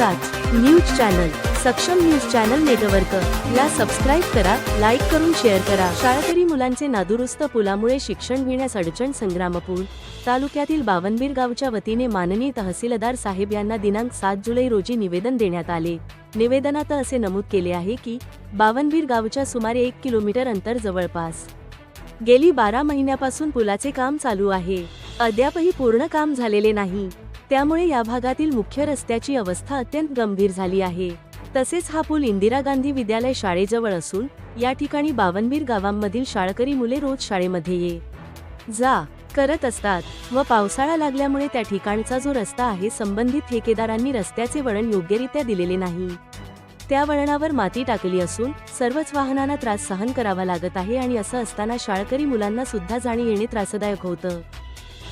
News channel Saksham news channel network. ला subscribe करा like करून शेअर करा. शाळकरी मुलांचे नादुरुस्त पुलामुळे शिक्षण घेण्यास अडचण संग्रामपूर तालुक्यातील बावनबीर गावच्या वतीने माननीय तहसीलदार साहेब यांना दिनांक सात जुलै रोजी निवेदन देण्यात आले. निवेदनात असे नमूद केले आहे की बावनबीर गावच्या सुमारे एक किलोमीटर अंतर जवळपास. गेली बारा महिन्यापासून पुलाचे काम चालू आहे. अद्यापही पूर्ण काम झालेले नाही. त्यामुळे या भागातील मुख्य रस्त्याची अवस्था अत्यंत गंभीर झाली आहे. तसेच हा पूल इंदिरा गांधी विद्यालय शाळेजवळ असून या ठिकाणी बावनबीर गावांमधील शाळकरी मुले रोज शाळेमध्ये ये. जा करत असतात व पावसाळा लागल्यामुळे त्या ठिकाणचा जो रस्ता आहे संबंधित ठेकेदारांनी रस्त्याचे वळण योग्यरित्या दिलेले नाही. त्या वळणावर माती टाकली असून सर्वच वाहनांना त्रास सहन करावा लागत आहे आणि असं असताना शाळकरी मुलांना सुद्धा जाणे येणे त्रासदायक होतं.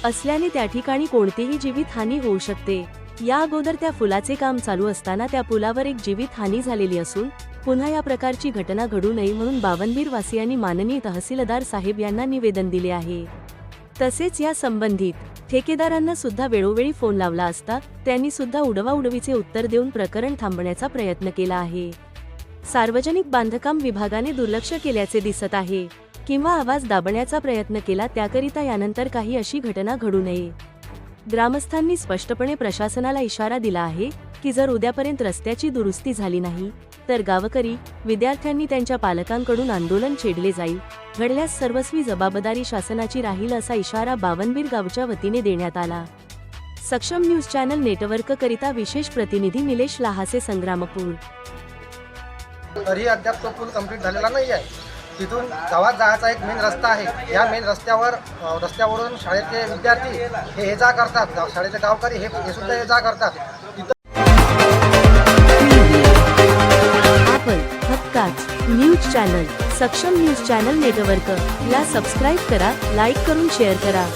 असल्याने त्या ठिकाणी कोणतीही जीवित हानी होऊ शकते. या अगोदर त्या पुलाचे काम चालू असताना त्या पुलावर एक जीवित हानी झालेली असून पुन्हा या प्रकारची घटना घडू नये म्हणून बावनबीर वासियांनी माननीय तहसीलदार साहेब यांना निवेदन दिले आहे. तसेच या संबंधित ठेकेदारांना सुद्धा वेळोवेळी फोन लावला असता त्यांनी सुद्धा उडवाउडवीचे उत्तर देऊन प्रकरण थांबण्याचा प्रयत्न केला आहे. सार्वजनिक बांधकाम विभागाने दुर्लक्ष केल्याचे दिसत आहे. किंवा आवाज दाबण्याचा प्रयत्न केला त्याकरिता यानंतर काही अशी घटना घडू नये. ग्रामस्थांनी स्पष्टपणे प्रशासनाला इशारा दिला आहे की जर उद्यापर्यंत रस्त्याची दुरुस्ती झाली नाही तर गावकरी विद्यार्थ्यांनी त्यांच्या पालकांकडून आंदोलन छेडले जाईल. घडल्यास सर्वस्वी जबाबदारी शासनाची राहील असा इशारा बावनबीर गावच्या वतीने देण्यात आला. सक्षम न्यूज चॅनल नेटवर्क करिता विशेष प्रतिनिधी निलेश लहासे संग्रामपूर. तरी अद्याप तो पूल कंप्लीट झालेला नाही आहे तिथून गावात जायचा एक मेन रस्ता आहे. या मेन रस्त्यावर रस्त्यावरून शाळेतले विद्यार्थी हे ये जा करतात. गाव शाळेचे गावकरी हे हे सुद्धा ये जा करतात. तिथं आपण हक्काच news channel Saksham news channel network ला सबस्क्राईब करा लाईक करून शेअर करा.